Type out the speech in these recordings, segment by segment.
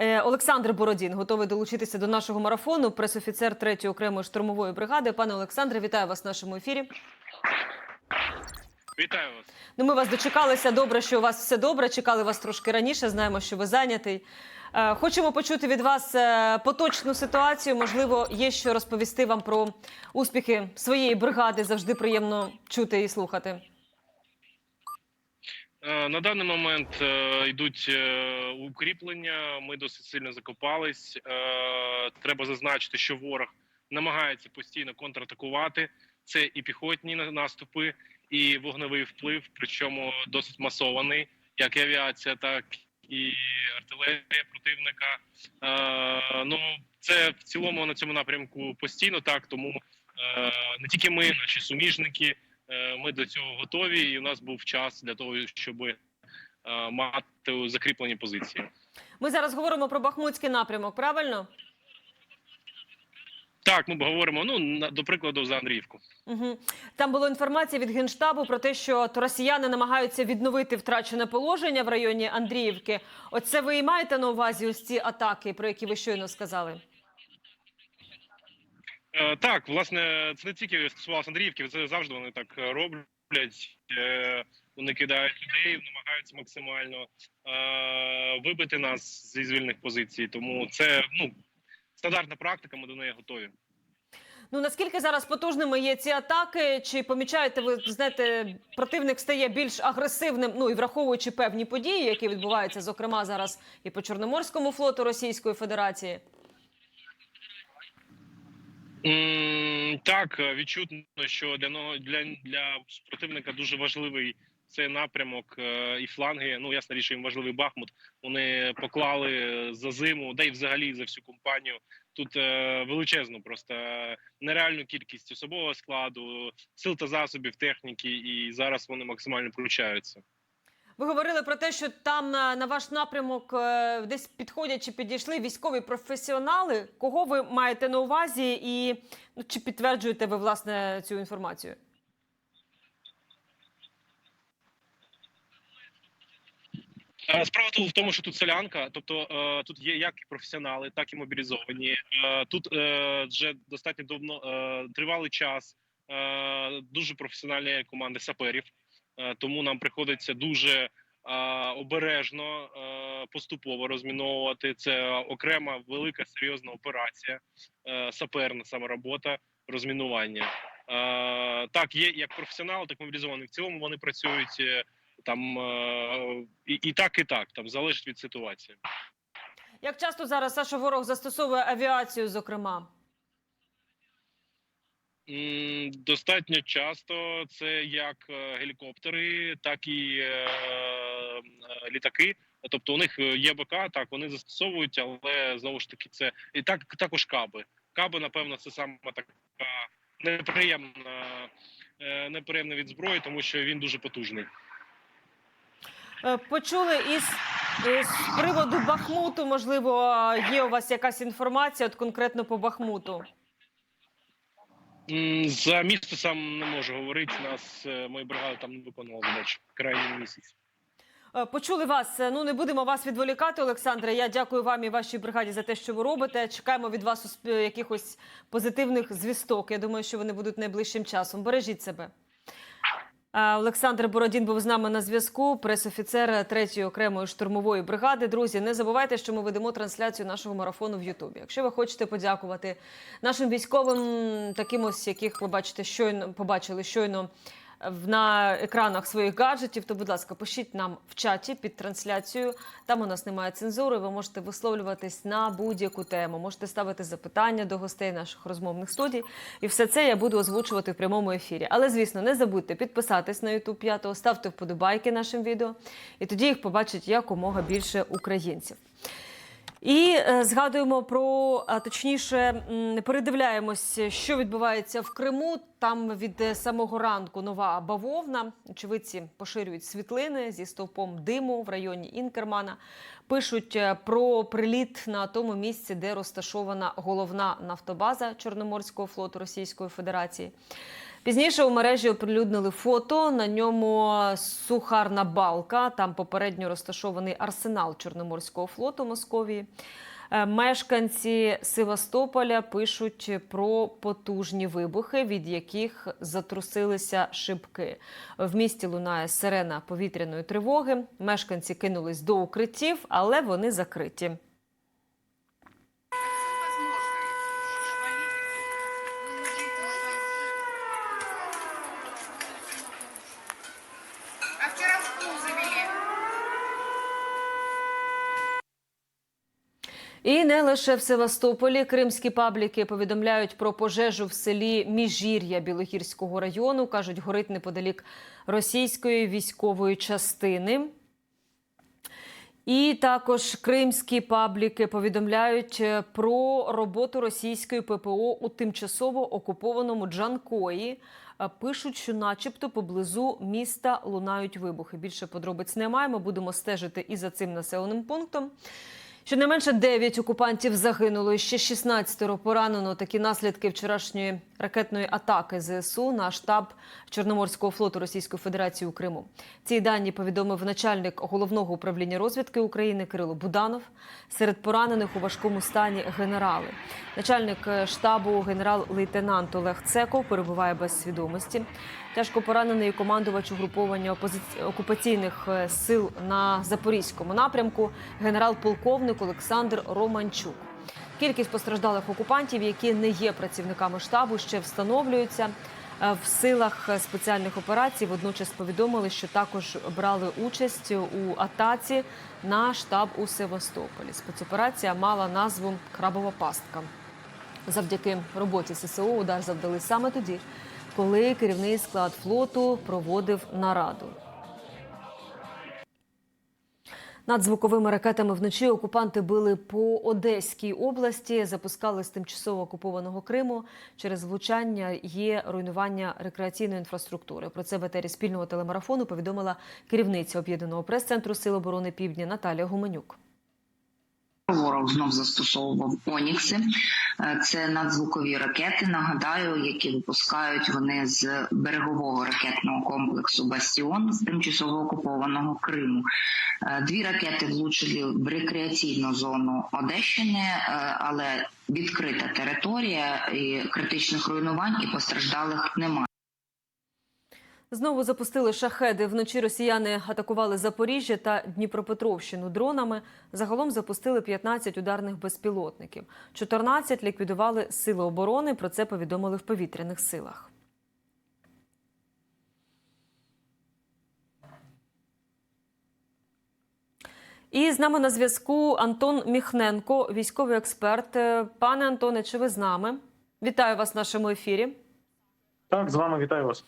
Е, Олександр Бородін готовий долучитися до нашого марафону. Пресофіцер 3-ї окремої штурмової бригади. Пане Олександре, вітаю вас в нашому ефірі. Вітаю вас. Ну, ми вас дочекалися. Добре, що у вас все добре. Чекали вас трошки раніше. Знаємо, що ви зайнятий. Е, Хочемо почути від вас е, поточну ситуацію. Можливо, є що розповісти вам про успіхи своєї бригади. Завжди приємно чути і слухати. Е, На даний момент е, йдуть е, укріплення. Ми досить сильно закопались. Треба зазначити, що ворог намагається постійно контратакувати. Це і піхотні на- наступи, і вогневий вплив, причому досить масований, як і авіація, так і артилерія противника. Ну це в цілому на цьому напрямку постійно так. Тому не тільки ми, наші суміжники. Е, Ми до цього готові, і у нас був час для того, щоб е, мати закріплені позиції. Ми зараз говоримо про Бахмутський напрямок. Правильно? Так, ми говоримо. Ну до прикладу, за Андріївку. Угу. Там була інформація від генштабу про те, що росіяни намагаються відновити втрачене положення в районі Андріївки. Оце ви і маєте на увазі ось ці атаки, про які ви щойно сказали? Е, Так, власне, це не тільки стосувалося Андріївки, це завжди вони так е, роблять. Е, Вони кидають людей, намагаються максимально вибити нас зі звільних позицій. Тому це ну стандартна практика. Ми до неї готові. Ну наскільки зараз потужними є ці атаки? Чи помічаєте ви знаєте, противник стає більш агресивним? Ну і враховуючи певні події, які відбуваються, зокрема зараз і по Чорноморському флоту Російської Федерації? Так, е, відчутно, що для но- для, для противника дуже важливий цей напрямок е, і фланги. Ну ясна річ, їм важливий Бахмут. Вони поклали за зиму, да й взагалі за всю компанію. Тут е, величезну, просто е, нереальну кількість особового складу, сил та засобів техніки, і зараз вони максимально включаються. Ви говорили про те, що там на, на ваш напрямок е, десь підходять чи підійшли військові професіонали. Кого ви маєте на увазі, і ну, чи підтверджуєте ви власне цю інформацію? Е, Справа тут в тому, що тут селянка, тобто е, тут є як професіонали, так і мобілізовані. Тут вже достатньо давно тривалий час. Дуже професіональні команди саперів, тому нам приходиться дуже е, обережно е, поступово розміновувати. Це окрема велика серйозна операція, е, саперна саме робота розмінування. Е, Так, є як професіонал, так і мобілізовані. В цілому вони працюють. е, там е, і, і так, і так там залежить від ситуації. Як часто зараз Саша ворог застосовує авіацію, зокрема? Достатньо часто це як е, гелікоптери, так і е, е, літаки. Тобто у них є БК, так вони застосовують, але знову ж таки це і так також каби. Каби, напевно, це саме така неприємна, неприємна від зброї, тому що він дуже потужний. Почули із, з приводу Бахмуту, можливо, є у вас якась інформація от конкретно по Бахмуту? За місто сам не можу говорити. Нас мої бригади там не виконували задачі крайній місяць. Е, Почули вас. Е, Ну не будемо вас відволікати, Олександре. Я дякую вам і вашій бригаді за те, що ви робите. Чекаємо від вас е, якихось позитивних звісток. Я думаю, що вони будуть найближчим часом. Бережіть себе. Е, Олександр Бородін був з нами на зв'язку, пресофіцер 3-ї окремої штурмової бригади. Друзі, не забувайте, що ми ведемо трансляцію нашого марафону в Ютубі. Якщо ви хочете подякувати нашим військовим, таким ось, яких ви бачите, щойно побачили щойно на екранах своїх гаджетів, то, будь ласка, пишіть нам в чаті під трансляцією. Там у нас немає цензури. Ви можете висловлюватись на будь-яку тему. Можете ставити запитання до гостей наших розмовних студій. І все це я буду озвучувати в прямому ефірі. Але, звісно, не забудьте підписатись на YouTube 5, ставте вподобайки нашим відео, і тоді їх побачить якомога більше українців. І е, згадуємо про, точніше, м, передивляємось, що відбувається в Криму. Там від е, самого ранку нова бавовна. Очевидці поширюють світлини зі стовпом диму в районі Інкермана. Пишуть е, про приліт на тому місці, де розташована головна нафтобаза Чорноморського флоту Російської Федерації. Пізніше у мережі оприлюднили фото. На ньому сухарна балка. Там попередньо розташований арсенал Чорноморського флоту Московії. Е, Мешканці Севастополя пишуть про потужні вибухи, від яких затрусилися шибки. В місті лунає сирена повітряної тривоги. Мешканці кинулись до укриттів, але вони закриті. І не лише в Севастополі кримські пабліки повідомляють про пожежу в селі Міжір'я Білогірського району. кажуть, горить неподалік російської військової частини. І також кримські пабліки повідомляють е, про роботу російської ППО у тимчасово окупованому Джанкої. Е, Пишуть, що, начебто, поблизу міста лунають вибухи. Більше подробиць немає. Ми будемо стежити і за цим населеним пунктом. Щонайменше 9 окупантів загинуло ще 16 поранено. Такі наслідки вчорашньої ракетної атаки ЗСУ на штаб Чорноморського флоту Російської Федерації у Криму. Ці дані повідомив начальник головного управління розвідки України Кирило Буданов. Серед поранених у важкому стані генерали. Начальник штабу генерал-лейтенант Олег Цеков перебуває без свідомості. Тяжко поранений командувач угруповання опози- окупаційних е, сил на запорізькому напрямку, генерал-полковник Олександр Романчук. Кількість постраждалих окупантів, які не є працівниками штабу, ще встановлюються. Е, В силах е, спеціальних операцій водночас повідомили, що також брали участь у атаці на штаб у Севастополі. Спецоперація мала назву Крабова пастка. Завдяки роботі ССО удар завдали саме тоді, коли керівний склад флоту проводив нараду. Надзвуковими ракетами вночі окупанти били по Одеській області, запускали з тимчасово окупованого Криму. Через влучання є руйнування рекреаційної інфраструктури. Про це в етері спільного телемарафону повідомила керівниця об'єднаного прес-центру Сил оборони Півдня Наталія Гуменюк. Ворог знов застосовував Онікси. Е, Це надзвукові ракети. Нагадаю, які випускають вони з берегового ракетного комплексу Бастіон з тимчасово окупованого Криму. Е, Дві ракети влучили в рекреаційну зону Одещини, е, але відкрита територія і критичних руйнувань і постраждалих немає. Знову запустили шахеди. Вночі росіяни атакували Запоріжжя та Дніпропетровщину дронами. Загалом запустили 15 ударних безпілотників. 14 ліквідували сили оборони. Про це повідомили в повітряних силах. І з нами на зв'язку Антон Міхненко, військовий експерт. Е, Пане Антоне, чи ви з нами? Вітаю вас в нашому ефірі. Так, з вами вітаю вас.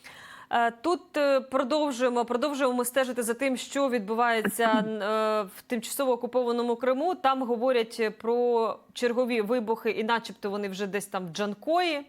Е, Тут е, продовжуємо продовжуємо стежити за тим, що відбувається е, в тимчасово окупованому Криму. Там говорять про чергові вибухи, і, начебто, вони вже десь там в Джанкої.